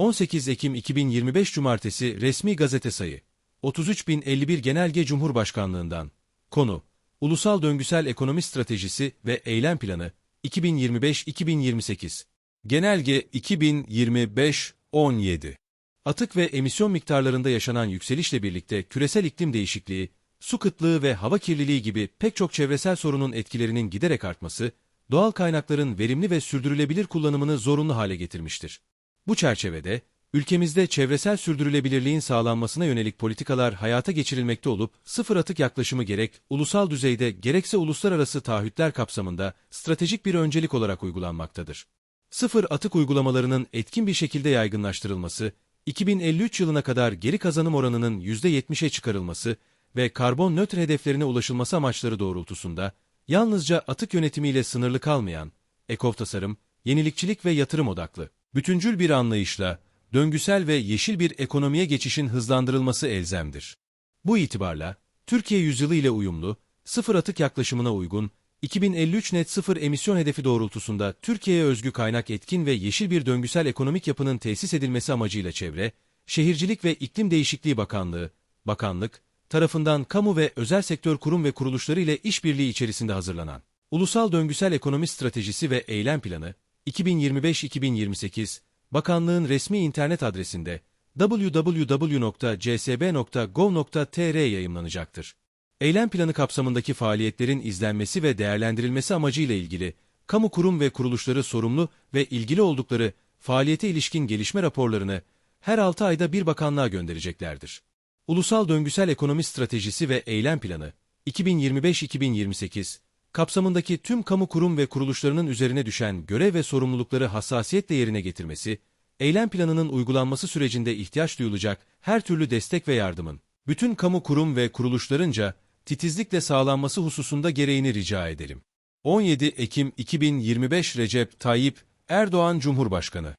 18 Ekim 2025 Cumartesi Resmi Gazete Sayı 33.051 Genelge Cumhurbaşkanlığından. Konu Ulusal Döngüsel Ekonomi Stratejisi ve Eylem Planı 2025-2028 Genelge 2025-17 Atık ve emisyon miktarlarında yaşanan yükselişle birlikte küresel iklim değişikliği, su kıtlığı ve hava kirliliği gibi pek çok çevresel sorunun etkilerinin giderek artması, doğal kaynakların verimli ve sürdürülebilir kullanımını zorunlu hale getirmiştir. Bu çerçevede, ülkemizde çevresel sürdürülebilirliğin sağlanmasına yönelik politikalar hayata geçirilmekte olup, sıfır atık yaklaşımı gerek ulusal düzeyde gerekse uluslararası taahhütler kapsamında stratejik bir öncelik olarak uygulanmaktadır. Sıfır atık uygulamalarının etkin bir şekilde yaygınlaştırılması, 2053 yılına kadar geri kazanım oranının %70'e çıkarılması ve karbon nötr hedeflerine ulaşılması amaçları doğrultusunda, yalnızca atık yönetimiyle sınırlı kalmayan, ekov tasarım, yenilikçilik ve yatırım odaklı, bütüncül bir anlayışla, döngüsel ve yeşil bir ekonomiye geçişin hızlandırılması elzemdir. Bu itibarla, Türkiye yüzyılı ile uyumlu, sıfır atık yaklaşımına uygun, 2053 net sıfır emisyon hedefi doğrultusunda Türkiye'ye özgü kaynak etkin ve yeşil bir döngüsel ekonomik yapının tesis edilmesi amacıyla Çevre, Şehircilik ve İklim Değişikliği Bakanlığı, Bakanlık, tarafından kamu ve özel sektör kurum ve kuruluşları ile işbirliği içerisinde hazırlanan Ulusal Döngüsel Ekonomi Stratejisi ve Eylem Planı 2025-2028 Bakanlığın resmi internet adresinde www.csb.gov.tr yayımlanacaktır. Eylem planı kapsamındaki faaliyetlerin izlenmesi ve değerlendirilmesi amacıyla ilgili kamu kurum ve kuruluşları sorumlu ve ilgili oldukları faaliyete ilişkin gelişme raporlarını her 6 ayda bir bakanlığa göndereceklerdir. Ulusal Döngüsel Ekonomi Stratejisi ve Eylem Planı 2025-2028 kapsamındaki tüm kamu kurum ve kuruluşlarının üzerine düşen görev ve sorumlulukları hassasiyetle yerine getirmesi, eylem planının uygulanması sürecinde ihtiyaç duyulacak her türlü destek ve yardımın, bütün kamu kurum ve kuruluşlarınca titizlikle sağlanması hususunda gereğini rica edelim. 17 Ekim 2025 Recep Tayyip Erdoğan Cumhurbaşkanı